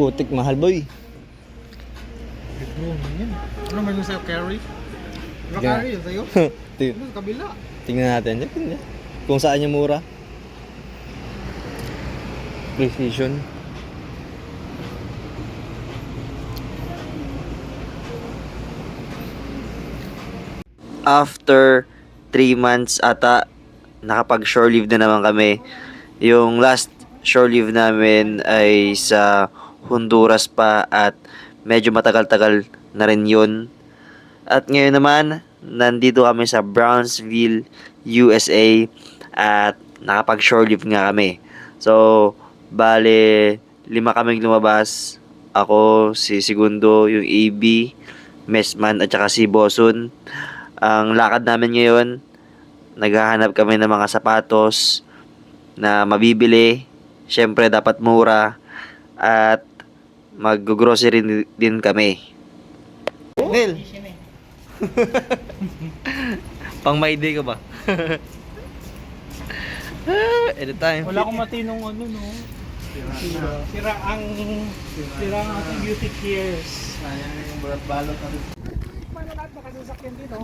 Putik, mahal boy. Bro, yan. Ano may sa'yo, carry? Ano Yeah. carry yun sa'yo? Ting- Ano, kabila. Tingnan natin. Yan, yan. Kung saan yung mura. Precision. After 3 months ata, nakapag shore leave na naman kami. Yung last shore leave namin ay sa Honduras pa at medyo matagal-tagal na rin yun. At ngayon naman, nandito kami sa Brownsville, USA at nakapag shore leave nga kami. So, bale, lima kaming lumabas. Ako, si Segundo, yung AB, Mesman at saka si Bosun. Ang lakad namin ngayon, naghahanap kami ng mga sapatos na mabibili. Siyempre, dapat mura. At mag-grocery din kami. Nel! Pang my day ka ba? Anytime. Wala akong matinong ano, no? Sira. Sira ang... Sira ang ating beauty cares. Sayang yung balat balot na rin. Paano lahat nakasasakyan dito?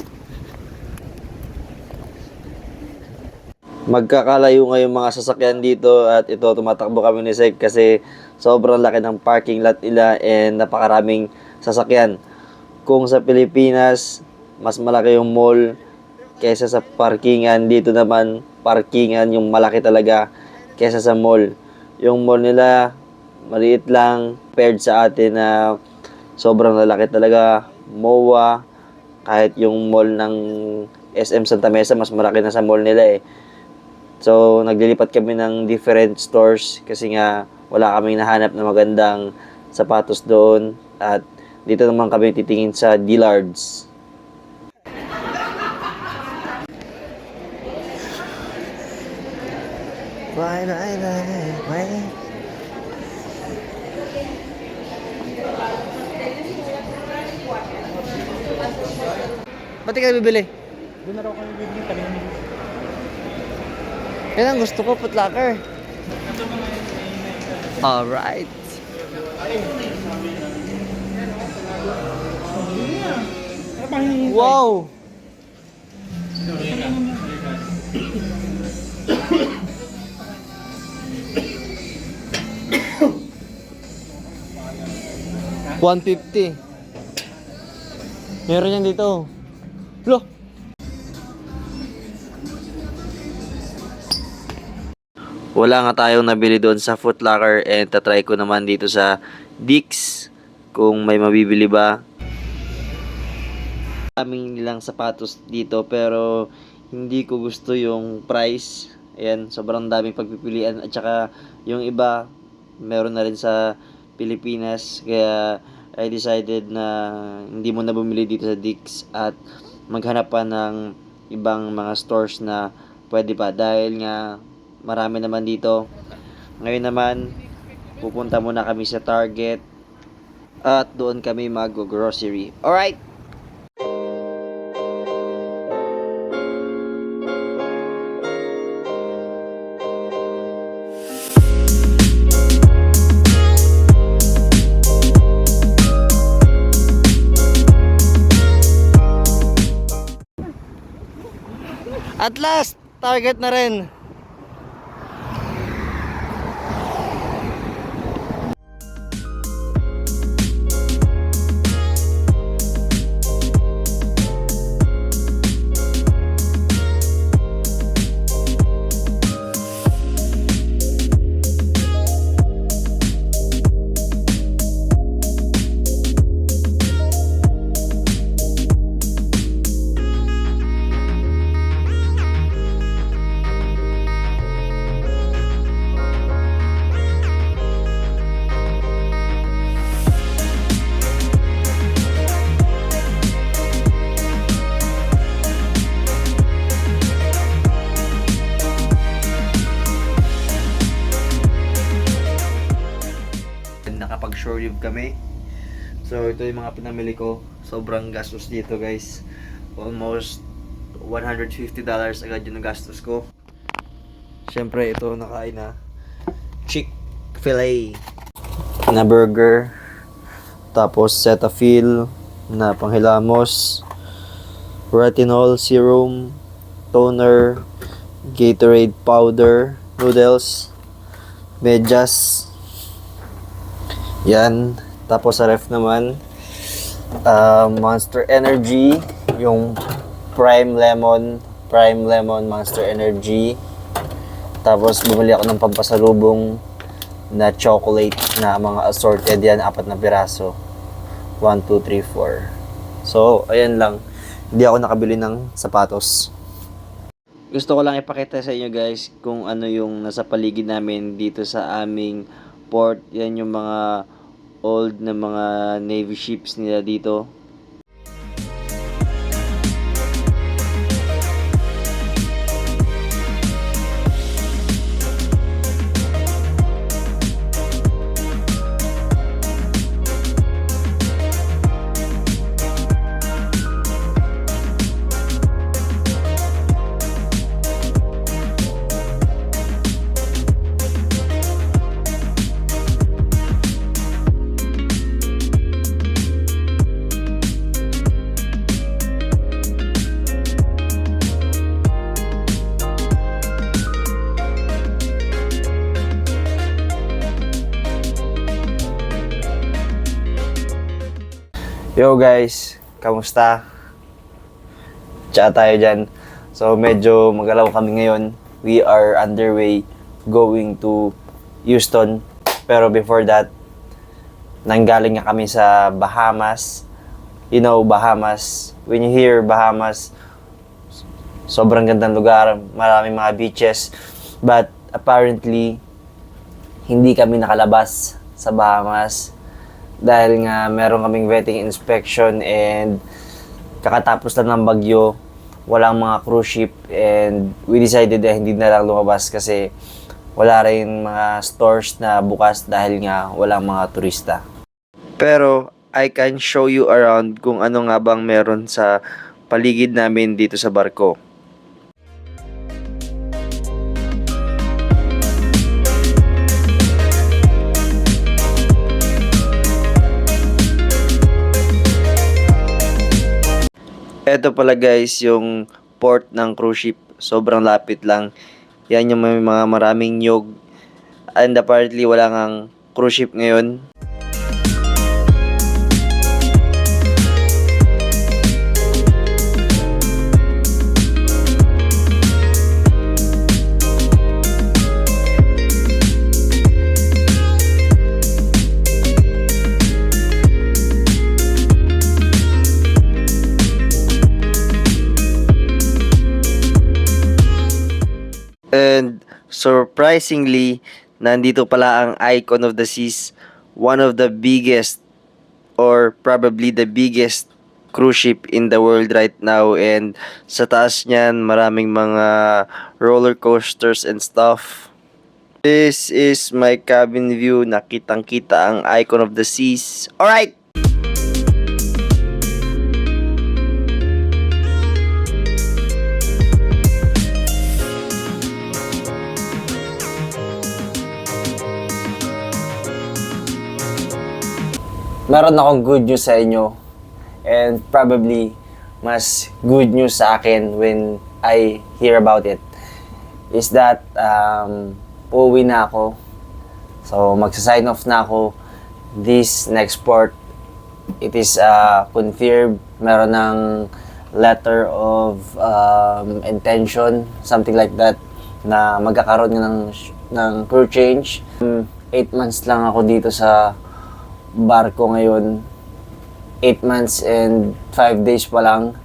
Magkakalayo nga yung mga sasakyan dito at ito tumatakbo kami ni Sek kasi sobrang laki ng parking lot nila and napakaraming sasakyan. Kung sa Pilipinas, mas malaki yung mall kaysa sa parkingan. Dito naman, parkingan yung malaki talaga kaysa sa mall. Yung mall nila, maliit lang compared sa atin na sobrang lalaki talaga. MOA, kahit yung mall ng SM Santa Mesa, mas malaki na sa mall nila eh. So, naglilipat kami ng different stores kasi nga wala kaming nahanap na magandang sapatos doon at dito naman kami titingin sa Dillard's. Why, why, why, why? Ba't di ka bibili? Doon na raw kami bibili kanina. Yan ang gusto ko, putlocker. Alright. Ano hinihintay? Wow! One fifty. Meron yan dito. Lo! Wala nga tayong nabili doon sa Foot Locker and tatry ko naman dito sa Dix kung may mabibili ba. Daming nilang sapatos dito pero hindi ko gusto yung price. Ayan, sobrang daming pagpipilian. At saka yung iba meron na rin sa Pilipinas. Kaya I decided na hindi mo na bumili dito sa Dix at maghanap pa ng ibang mga stores na pwede pa. Dahil nga marami naman dito. Ngayon naman pupunta muna kami sa Target at doon kami mag-grocery. Alright! At last, target na rin. Leave kami. So, ito yung mga pinamili ko. Sobrang gastos dito, guys. Almost $150 agad yung gastos ko. Siyempre, ito nakain na Chick-fil-A. na burger. Tapos Cetaphil na panghilamos. Retinol serum, toner, Gatorade powder, noodles, medyas. Yan. Tapos sa ref naman, uh, Monster Energy, yung Prime Lemon, Prime Lemon Monster Energy. Tapos bumili ako ng pampasalubong na chocolate na mga assorted yan, apat na piraso. 1, 2, 3, 4. So, ayan lang. Hindi ako nakabili ng sapatos. Gusto ko lang ipakita sa inyo guys kung ano yung nasa paligid namin dito sa aming port. Yan yung mga old na mga navy ships nila dito. Yo guys, kamusta? Chat tayo dyan. So medyo magalaw kami ngayon. We are underway going to Houston. Pero before that, nanggaling nga kami sa Bahamas. You know, Bahamas. When you hear Bahamas, sobrang gandang lugar. Maraming mga beaches. But apparently, hindi kami nakalabas sa Bahamas dahil nga meron kaming vetting inspection and kakatapos lang ng bagyo walang mga cruise ship and we decided na hindi na lang lumabas kasi wala rin mga stores na bukas dahil nga walang mga turista. Pero I can show you around kung ano nga bang meron sa paligid namin dito sa barko. Ito pala guys yung port ng cruise ship. Sobrang lapit lang. Yan yung may mga maraming nyog. And apparently wala ngang cruise ship ngayon. Surprisingly, nandito pala ang Icon of the Seas, one of the biggest or probably the biggest cruise ship in the world right now and sa taas niyan maraming mga roller coasters and stuff. This is my cabin view, nakitang kita ang Icon of the Seas. Alright! Meron akong good news sa inyo and probably mas good news sa akin when I hear about it is that um, uuwi na ako. So magsa-sign off na ako this next port. It is uh, confirmed. Meron ng letter of um, intention, something like that, na magkakaroon ng, ng crew change. 8 months lang ako dito sa barko ngayon. 8 months and 5 days pa lang.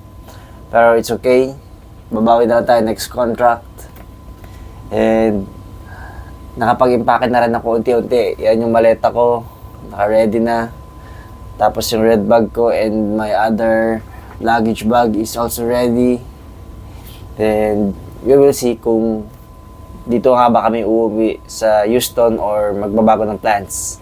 Pero it's okay. Babawi na tayo next contract. And nakapag-impake na rin ako unti-unti. Yan yung maleta ko. Naka-ready na. Tapos yung red bag ko and my other luggage bag is also ready. And we will see kung dito nga ba kami uuwi sa Houston or magbabago ng plans.